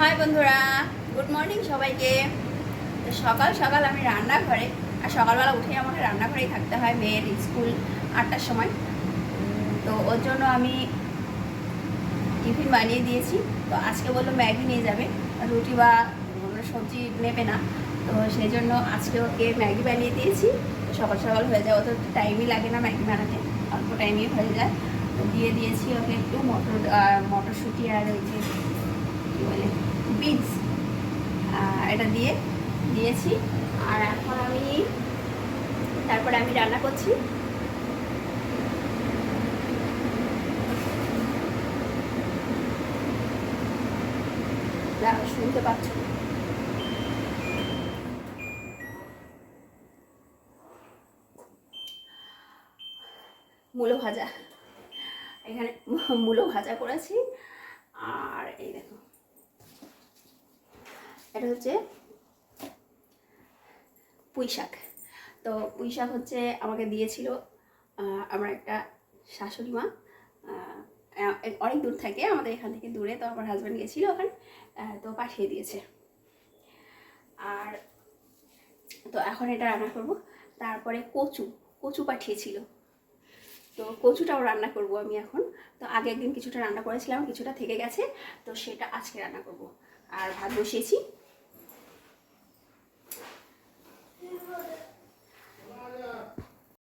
High বন্ধুরা good morning সবাইকে। সকাল সকাল আমি রান্নাঘরে, আর সকালবেলা উঠে আমাকে রান্নাঘরেই থাকতে হয় মেয়ের স্কুল আটটার সময়। তো ওর জন্য আমি টিফিন বানিয়ে দিয়েছি। তো আজকে বলল ম্যাগি নিয়ে যাবে রুটি বা সবজি নেবে না। তো সেই জন্য আজকে ওকে ম্যাগি বানিয়ে দিয়েছি। সকাল সকাল হয়ে যায় ও তো টাইমই লাগে না ম্যাগি বানাতে, অল্প টাইমই হয়ে যায়। তো দিয়ে দিয়েছি ওকে একটু মটর মটরশুঁটি আর ওই যে কী বলে? বিনস এটা দিয়ে দিয়েছি। আর এখন আমি, তারপরে আমি রান্না করছি। শুনতে পাচ্ছ? মূলো ভাজা। এখানে মূলো ভাজা করেছি। আর এই দেখো। এটা হচ্ছে পুঁই শাক। তো পুঁই শাক হচ্ছে আমাকে দিয়েছিল আমার একটা শাশুড়ি মা অনেক দূর থাকে আমাদের এখান থেকে দূরে, তো আমার হাজব্যান্ড গেছিল ওখানে তো পাঠিয়ে দিয়েছে। আর তো এখন এটা রান্না করব। তারপরে কচু কচু পাঠিয়েছিল। তো কচুটাও রান্না করব আমি এখন। তো আগে একদিন কিছুটা রান্না করেছিলাম, কিছুটা থেকে গেছে, তো সেটা আজকে রান্না করব। আর ভাত বসিয়েছি।